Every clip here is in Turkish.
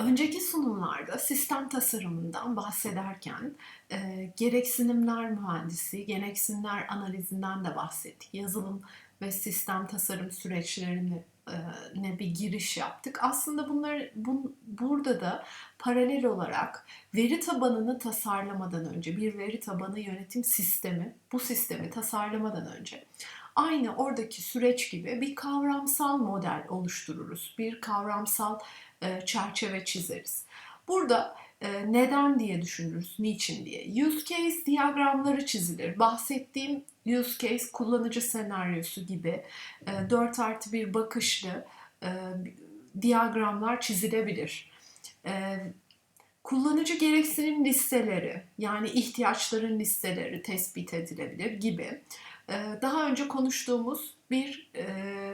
Önceki sunumlarda sistem tasarımından bahsederken e, gereksinimler mühendisi, gereksinimler analizinden de bahsettik. Yazılım ve sistem tasarım süreçlerine e, ne bir giriş yaptık. Aslında bunlar bu, burada da paralel olarak veri tabanını tasarlamadan önce bir veri tabanı yönetim sistemi bu sistemi tasarlamadan önce aynı oradaki süreç gibi bir kavramsal model oluştururuz. Bir kavramsal çerçeve çizeriz. Burada e, neden diye düşünürüz, niçin diye. Use case diyagramları çizilir. Bahsettiğim use case kullanıcı senaryosu gibi e, 4 artı bir bakışlı e, diyagramlar çizilebilir. E, kullanıcı gereksinim listeleri yani ihtiyaçların listeleri tespit edilebilir gibi e, daha önce konuştuğumuz bir e,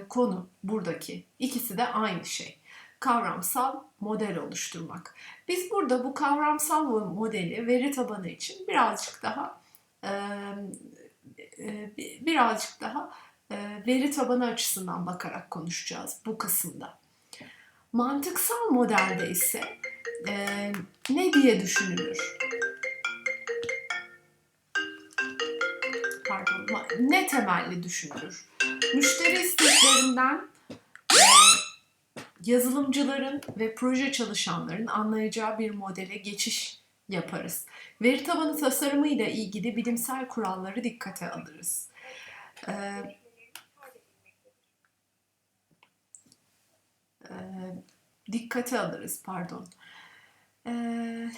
konu buradaki. İkisi de aynı şey kavramsal model oluşturmak. Biz burada bu kavramsal modeli veri tabanı için birazcık daha birazcık daha veri tabanı açısından bakarak konuşacağız bu kısımda. Mantıksal modelde ise ne diye düşünülür? Pardon, ne temelli düşünülür? Müşteri isteklerinden yazılımcıların ve proje çalışanların anlayacağı bir modele geçiş yaparız. Veri tabanı tasarımı ile ilgili bilimsel kuralları dikkate alırız. Ee, e, dikkate alırız, pardon. Ee,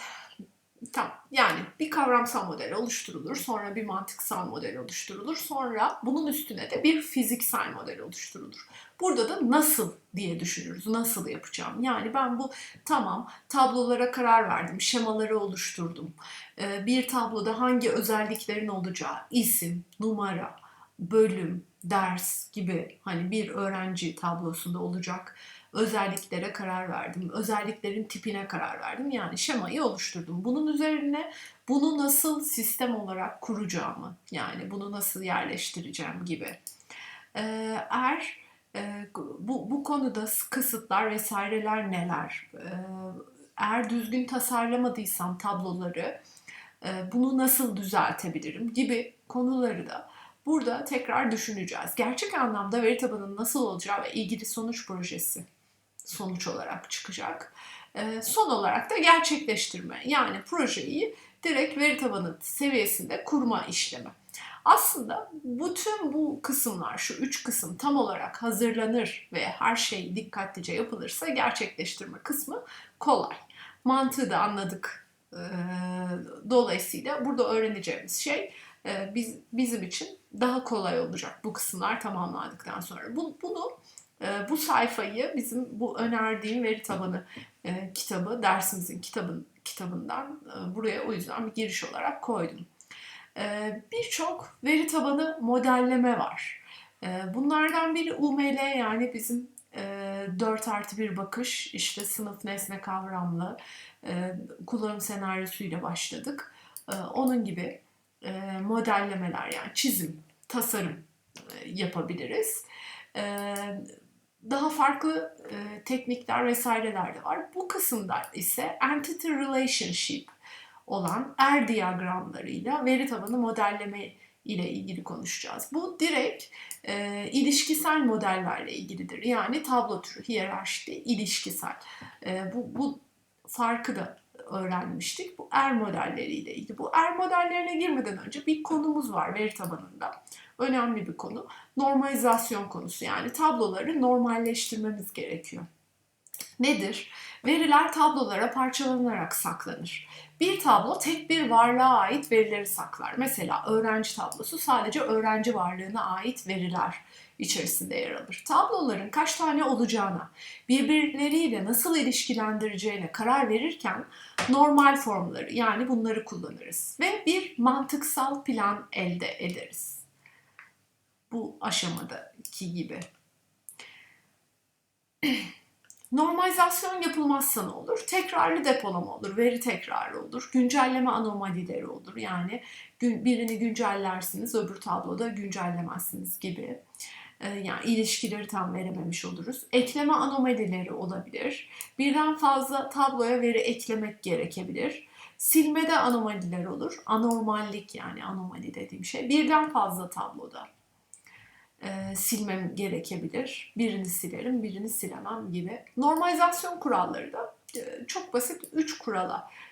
Tamam. Yani bir kavramsal model oluşturulur, sonra bir mantıksal model oluşturulur, sonra bunun üstüne de bir fiziksel model oluşturulur. Burada da nasıl diye düşünürüz. Nasıl yapacağım? Yani ben bu tamam tablolara karar verdim, şemaları oluşturdum. Ee, bir tabloda hangi özelliklerin olacağı, isim, numara, bölüm, ders gibi hani bir öğrenci tablosunda olacak özelliklere karar verdim. Özelliklerin tipine karar verdim. Yani şemayı oluşturdum. Bunun üzerine bunu nasıl sistem olarak kuracağımı, yani bunu nasıl yerleştireceğim gibi. Ee, eğer e, bu, bu konuda kısıtlar vesaireler neler? Ee, eğer düzgün tasarlamadıysam tabloları e, bunu nasıl düzeltebilirim gibi konuları da burada tekrar düşüneceğiz. Gerçek anlamda veri tabanının nasıl olacağı ve ilgili sonuç projesi sonuç olarak çıkacak. E, son olarak da gerçekleştirme yani projeyi direkt veri tabanı seviyesinde kurma işlemi. Aslında bütün bu kısımlar, şu üç kısım tam olarak hazırlanır ve her şey dikkatlice yapılırsa gerçekleştirme kısmı kolay. Mantığı da anladık. Ee, dolayısıyla burada öğreneceğimiz şey e, biz, bizim için daha kolay olacak bu kısımlar tamamlandıktan sonra. Bu, bunu bu sayfayı bizim bu önerdiğim veri tabanı e, kitabı, dersimizin kitabın kitabından e, buraya o yüzden bir giriş olarak koydum. E, Birçok veri tabanı modelleme var. E, bunlardan biri UML yani bizim e, 4 artı bir bakış, işte sınıf nesne kavramlı e, kullanım senaryosuyla başladık. E, onun gibi e, modellemeler yani çizim, tasarım e, yapabiliriz. Daha farklı e, teknikler vesaireler de var. Bu kısımda ise entity relationship olan er diyagramlarıyla veri tabanı modelleme ile ilgili konuşacağız. Bu direkt e, ilişkisel modellerle ilgilidir. Yani tablo türü, hiyerarşide ilişkisel. E, bu, bu farkı da öğrenmiştik. Bu er modelleriyle ilgili. Bu er modellerine girmeden önce bir konumuz var veri tabanında önemli bir konu. Normalizasyon konusu yani tabloları normalleştirmemiz gerekiyor. Nedir? Veriler tablolara parçalanarak saklanır. Bir tablo tek bir varlığa ait verileri saklar. Mesela öğrenci tablosu sadece öğrenci varlığına ait veriler içerisinde yer alır. Tabloların kaç tane olacağına, birbirleriyle nasıl ilişkilendireceğine karar verirken normal formları yani bunları kullanırız ve bir mantıksal plan elde ederiz bu aşamadaki gibi. Normalizasyon yapılmazsa ne olur? Tekrarlı depolama olur, veri tekrarı olur, güncelleme anomalileri olur. Yani birini güncellersiniz, öbür tabloda güncellemezsiniz gibi. Ee, yani ilişkileri tam verememiş oluruz. Ekleme anomalileri olabilir. Birden fazla tabloya veri eklemek gerekebilir. Silmede anomaliler olur. Anormallik yani anomali dediğim şey. Birden fazla tabloda e, silmem gerekebilir. Birini silerim, birini silemem gibi. Normalizasyon kuralları da e, çok basit 3 kurala e,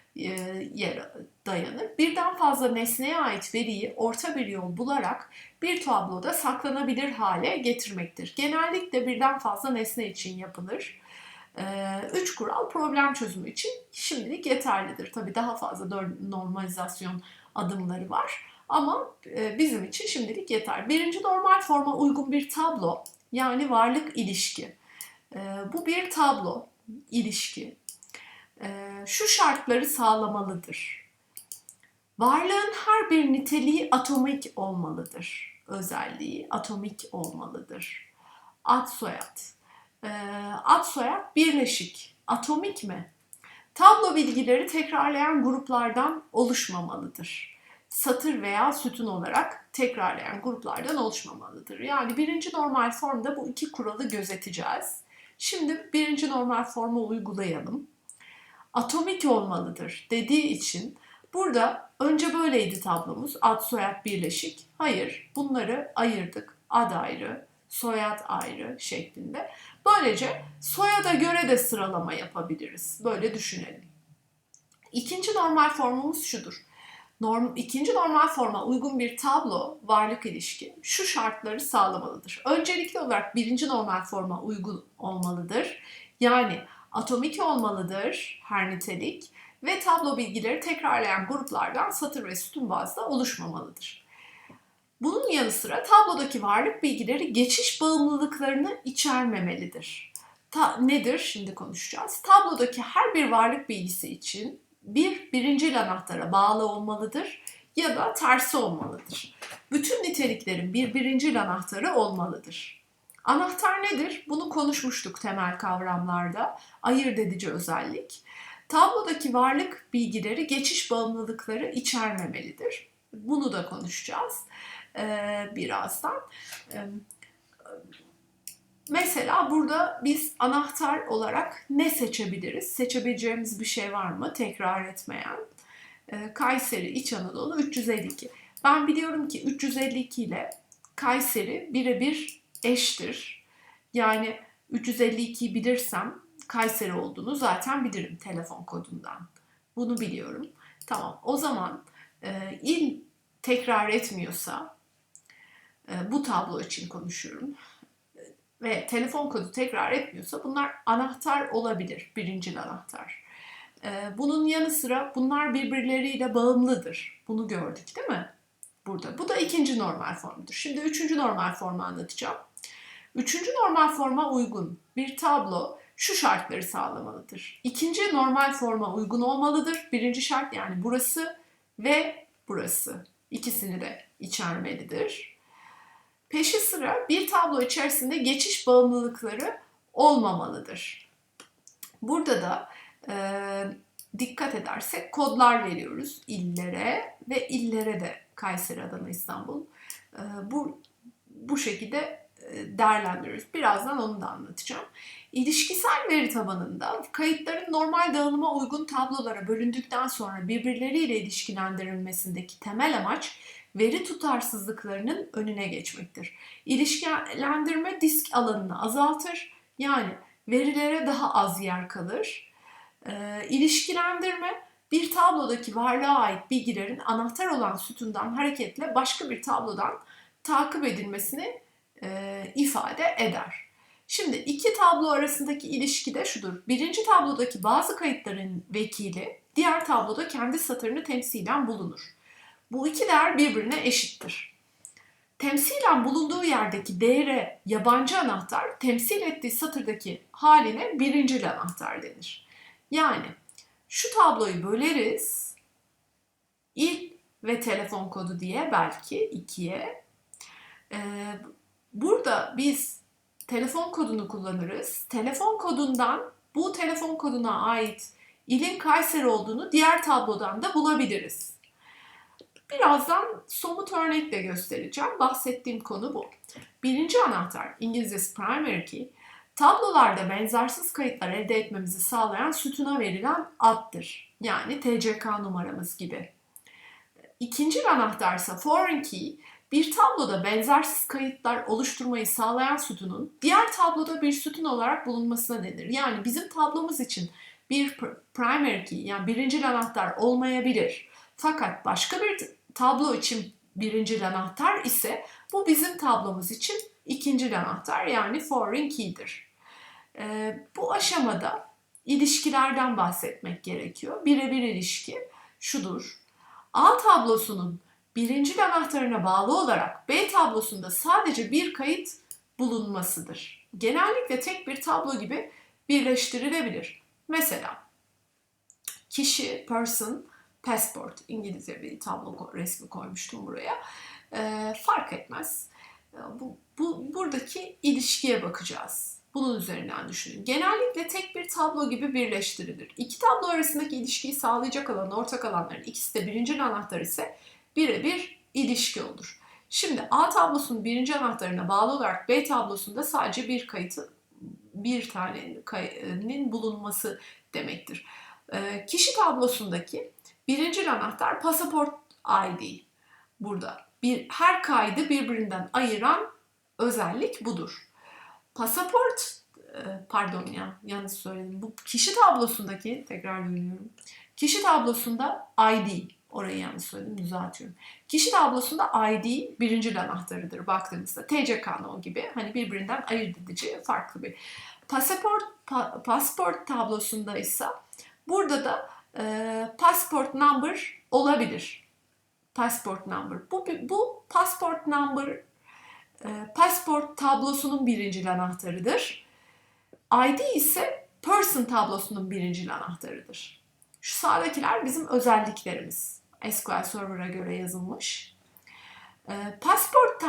dayanır. Birden fazla nesneye ait veriyi orta bir yol bularak bir tabloda saklanabilir hale getirmektir. Genellikle birden fazla nesne için yapılır. E, üç kural problem çözümü için şimdilik yeterlidir. Tabii daha fazla normalizasyon adımları var. Ama e, bizim için şimdilik yeter. Birinci normal forma uygun bir tablo yani varlık ilişki. E, bu bir tablo ilişki. E, şu şartları sağlamalıdır. Varlığın her bir niteliği atomik olmalıdır. Özelliği atomik olmalıdır. Ad soyad. Ad soyad birleşik. Atomik mi? Tablo bilgileri tekrarlayan gruplardan oluşmamalıdır satır veya sütun olarak tekrarlayan gruplardan oluşmamalıdır. Yani birinci normal formda bu iki kuralı gözeteceğiz. Şimdi birinci normal formu uygulayalım. Atomik olmalıdır dediği için burada önce böyleydi tablomuz. Ad soyad birleşik. Hayır bunları ayırdık. Ad ayrı, soyad ayrı şeklinde. Böylece soyada göre de sıralama yapabiliriz. Böyle düşünelim. İkinci normal formumuz şudur. Norm, ikinci normal forma uygun bir tablo varlık ilişki şu şartları sağlamalıdır. Öncelikli olarak birinci normal forma uygun olmalıdır. Yani atomik olmalıdır her nitelik ve tablo bilgileri tekrarlayan gruplardan satır ve sütun bazda oluşmamalıdır. Bunun yanı sıra tablodaki varlık bilgileri geçiş bağımlılıklarını içermemelidir. Ta, nedir? Şimdi konuşacağız. Tablodaki her bir varlık bilgisi için bir birincil anahtara bağlı olmalıdır ya da tersi olmalıdır. Bütün niteliklerin bir birincil anahtarı olmalıdır. Anahtar nedir? Bunu konuşmuştuk temel kavramlarda. Ayırt edici özellik. Tablodaki varlık bilgileri geçiş bağımlılıkları içermemelidir. Bunu da konuşacağız ee, birazdan. Ee, Mesela burada biz anahtar olarak ne seçebiliriz? Seçebileceğimiz bir şey var mı? Tekrar etmeyen. Ee, Kayseri, İç Anadolu 352. Ben biliyorum ki 352 ile Kayseri birebir eştir. Yani 352'yi bilirsem Kayseri olduğunu zaten bilirim telefon kodundan. Bunu biliyorum. Tamam o zaman e, il tekrar etmiyorsa e, bu tablo için konuşuyorum ve telefon kodu tekrar etmiyorsa bunlar anahtar olabilir, birincil anahtar. Ee, bunun yanı sıra bunlar birbirleriyle bağımlıdır. Bunu gördük değil mi? Burada. Bu da ikinci normal formdur. Şimdi üçüncü normal formu anlatacağım. Üçüncü normal forma uygun bir tablo şu şartları sağlamalıdır. İkinci normal forma uygun olmalıdır. Birinci şart yani burası ve burası. İkisini de içermelidir. Peşi sıra bir tablo içerisinde geçiş bağımlılıkları olmamalıdır. Burada da e, dikkat edersek kodlar veriyoruz illere ve illere de Kayseri, Adana, İstanbul. E, bu bu şekilde e, değerlendiriyoruz. Birazdan onu da anlatacağım. İlişkisel veri tabanında kayıtların normal dağılıma uygun tablolara bölündükten sonra birbirleriyle ilişkilendirilmesindeki temel amaç veri tutarsızlıklarının önüne geçmektir. İlişkilendirme disk alanını azaltır. Yani verilere daha az yer kalır. E, ilişkilendirme bir tablodaki varlığa ait bilgilerin anahtar olan sütundan hareketle başka bir tablodan takip edilmesini e, ifade eder. Şimdi iki tablo arasındaki ilişki de şudur. Birinci tablodaki bazı kayıtların vekili diğer tabloda kendi satırını temsilen bulunur. Bu iki değer birbirine eşittir. Temsilen bulunduğu yerdeki değere yabancı anahtar, temsil ettiği satırdaki haline birincil anahtar denir. Yani şu tabloyu böleriz. İl ve telefon kodu diye belki ikiye. Ee, burada biz telefon kodunu kullanırız. Telefon kodundan bu telefon koduna ait ilin Kayseri olduğunu diğer tablodan da bulabiliriz. Birazdan somut örnekle göstereceğim. Bahsettiğim konu bu. birinci anahtar İngilizcesi primary key tablolarda benzersiz kayıtlar elde etmemizi sağlayan sütuna verilen addır. Yani TCK numaramız gibi. İkinci anahtarsa foreign key bir tabloda benzersiz kayıtlar oluşturmayı sağlayan sütunun diğer tabloda bir sütun olarak bulunmasına denir. Yani bizim tablomuz için bir primary key yani birinci anahtar olmayabilir. Fakat başka bir tablo için birinci anahtar ise bu bizim tablomuz için ikinci anahtar yani foreign key'dir. Ee, bu aşamada ilişkilerden bahsetmek gerekiyor. Birebir ilişki şudur. A tablosunun birinci anahtarına bağlı olarak B tablosunda sadece bir kayıt bulunmasıdır. Genellikle tek bir tablo gibi birleştirilebilir. Mesela kişi, person, passport, İngilizce bir tablo resmi koymuştum buraya. E, fark etmez. Bu, bu buradaki ilişkiye bakacağız. Bunun üzerinden düşünün. Genellikle tek bir tablo gibi birleştirilir. İki tablo arasındaki ilişkiyi sağlayacak olan ortak alanların ikisi de birinci anahtar ise birebir ilişki olur. Şimdi A tablosunun birinci anahtarına bağlı olarak B tablosunda sadece bir kayıtı bir tanenin bulunması demektir. E, kişi tablosundaki birinci anahtar pasaport ID burada. Bir, her kaydı birbirinden ayıran özellik budur. Pasaport pardon ya yanlış söyledim. Bu kişi tablosundaki tekrar görüyorum. Kişi tablosunda ID orayı yanlış söyledim düzeltiyorum. Kişi tablosunda ID birinci anahtarıdır baktığımızda. TCK no gibi hani birbirinden ayırt edici farklı bir. Pasaport pa, pasport tablosunda ise burada da e, passport number olabilir. Passport number. Bu, bu passport number e, passport tablosunun birinci anahtarıdır. ID ise person tablosunun birinci anahtarıdır. Şu sağdakiler bizim özelliklerimiz. SQL Server'a göre yazılmış. E, passport